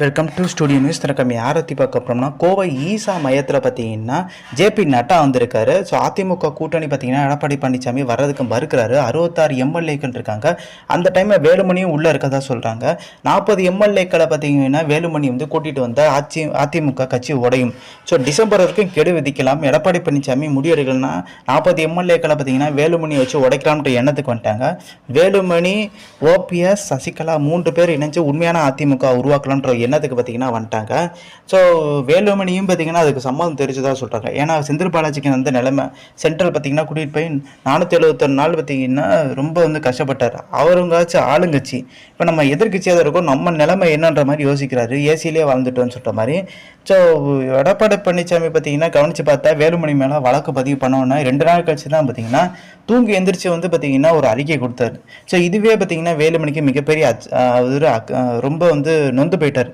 Welcome to studio news தினக்கம் யாரை பற்றி பார்க்க போகிறோம்னா கோவை ஈசா மையத்தில் பார்த்தீங்கன்னா ஜேபி நட்டா வந்திருக்காரு. ஸோ அதிமுக கூட்டணி பார்த்தீங்கன்னா எடப்பாடி பழனிசாமி வர்றதுக்கு மறுக்கிறாரு. அறுபத்தாறு எம்எல்ஏக்கள் இருக்காங்க. அந்த டைமில் வேலுமணியும் உள்ளே இருக்கதா சொல்கிறாங்க நாற்பது எம்எல்ஏக்களை பார்த்தீங்கன்னா வேலுமணி வந்து கூட்டிகிட்டு வந்தால் அச்சி அதிமுக கட்சி உடையும். ஸோ டிசம்பர் வரைக்கும் கெடு விதிக்கலாம். எடப்பாடி பழனிசாமி முடிவெடுக்கலன்னா நாற்பது எம்எல்ஏக்களை பார்த்தீங்கன்னா வேலுமணி வச்சு உடைக்கலாம்ன்ற எண்ணத்துக்கு வந்துட்டாங்க. வேலுமணி ஓபிஎஸ் சசிகலா மூன்று பேர் இணைஞ்சு உண்மையான அதிமுக உருவாக்கலாம்ன்ற என்னத்துக்கு பார்த்தீங்கன்னா வந்துட்டாங்க. ஸோ வேலுமணியும் பார்த்தீங்கன்னா அதுக்கு சம்மதம் தெரிஞ்சதாக சொல்கிறாங்க ஏன்னா செந்தில் பாலாஜிக்கு அந்த நிலைமை சென்ட்ரல் பார்த்தீங்கன்னா கூட்டிகிட்டு போய் நானூற்றி எழுபத்தொரு நாள் பார்த்தீங்கன்னா ரொம்ப வந்து கஷ்டப்பட்டார். அவருங்காச்சும் ஆளுங்கட்சி. இப்போ நம்ம எதிர்கட்சியாக இருக்கோம். நம்ம நிலைமை என்னன்ற மாதிரி யோசிக்கிறாரு. ஏசியிலே வாழ்ந்துட்டோன்னு சொல்கிற மாதிரி. ஸோ எடப்பாடி பழனிசாமி பார்த்தீங்கன்னா கவனித்து பார்த்தா வேலுமணி மேலே வழக்கு பதிவு பண்ணோன்னா ரெண்டு நாள் கழிச்சு தான் பார்த்தீங்கன்னா தூங்கி எந்திரிச்சு வந்து பார்த்தீங்கன்னா ஒரு அறிக்கை கொடுத்தாரு. ஸோ இதுவே பார்த்தீங்கன்னா வேலுமணிக்கு மிகப்பெரிய அச்- ஒரு அக்- ரொம்ப வந்து நொந்து போயிட்டார்.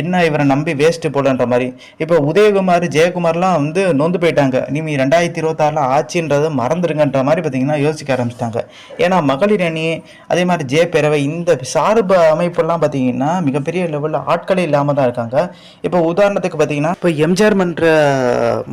என்ன இவரை நம்பி வேஸ்ட்டு போலன்ற மாதிரி. இப்போ உதயகுமார் ஜெயக்குமார்லாம் வந்து நொந்து போயிட்டாங்க. நீ ரெண்டாயிரத்தி இருபத்தாறில் ஆட்சின்றதை மறந்துடுங்கன்ற மாதிரி பார்த்தீங்கன்னா யோசிக்க ஆரம்பிச்சிட்டாங்க. ஏன்னா மகளிர் அணி அதே மாதிரி ஜெய பேரவை இந்த சார்பு அமைப்பெல்லாம் பார்த்தீங்கன்னா மிகப்பெரிய லெவலில் ஆட்களே இல்லாமல் தான் இருக்காங்க. இப்போ உதாரணத்துக்கு பார்த்தீங்கன்னா இப்போ எம்ஜிஆர் மன்ற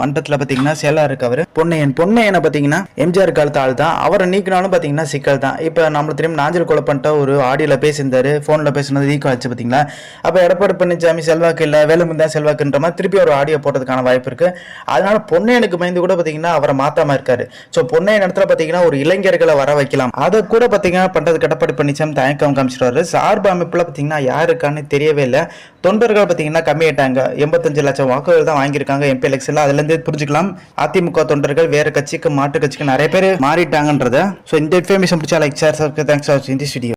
மன்றத்தில் பார்த்தீங்கன்னா செயலாக இருக்கவர் பொன்னையன். பொன்னையனை பார்த்தீங்கன்னா எம்ஜிஆர் காலத்து ஆள் தான். அவரை நீக்கினாலும் பார்த்தீங்கன்னா சிக்கல் தான். இப்போ நம்மளுக்கு தெரியும் நாஞ்சல் கொலை பண்ணிட்ட ஒரு ஆடியோவில் பேசியிருந்தார் ஃபோனில் பேசினது வீக் ஆச்சு பார்த்தீங்களா? அப்போ எடப்பாடி பழனிசாமி செல்வாக்கு இல்லை வேலுமணி தான் செல்வாக்குன்ற மாதிரி திருப்பி ஒரு ஆடியோ போட்டதுக்கான வாய்ப்பு இருக்கு. அதனால பொன்னையனுக்கு பயந்து கூட பார்த்தீங்கன்னா அவரை மாத்தாம இருக்காரு. ஸோ பொன்னையன் இடத்துல பார்த்தீங்கன்னா ஒரு இளைஞர்களை வர வைக்கலாம். அதை கூட பார்த்தீங்கன்னா பண்றது எடப்பாடி பழனிசாமி தயக்கம் காமிச்சிட்டு சார்பு அமைப்புல பார்த்தீங்கன்னா யாருக்கான்னு தெரியவே இல்லை. தொண்டர்கள் பார்த்தீங்கன்னா கம்மியாயிட்டாங்க எண்பத்தஞ்சு லட்சம் வாக்குகள் தான் வாங்கியிருக்காங்க. எம்பி எலெக்ஷன்ல அதுல இருந்து புரிஞ்சுக்கலாம். அதிமுக தொண்டர்கள் வேற கட்சிக்கு மாற்று கட்சிக்கு நிறைய பேர் மாறிட்டாங்கன்றத. ஸோ இந்த இன்ஃபர்மேஷன் பிடிச்சா லைக் சார் தேங்க்ஸ் ஃபார் இந்த வீடியோ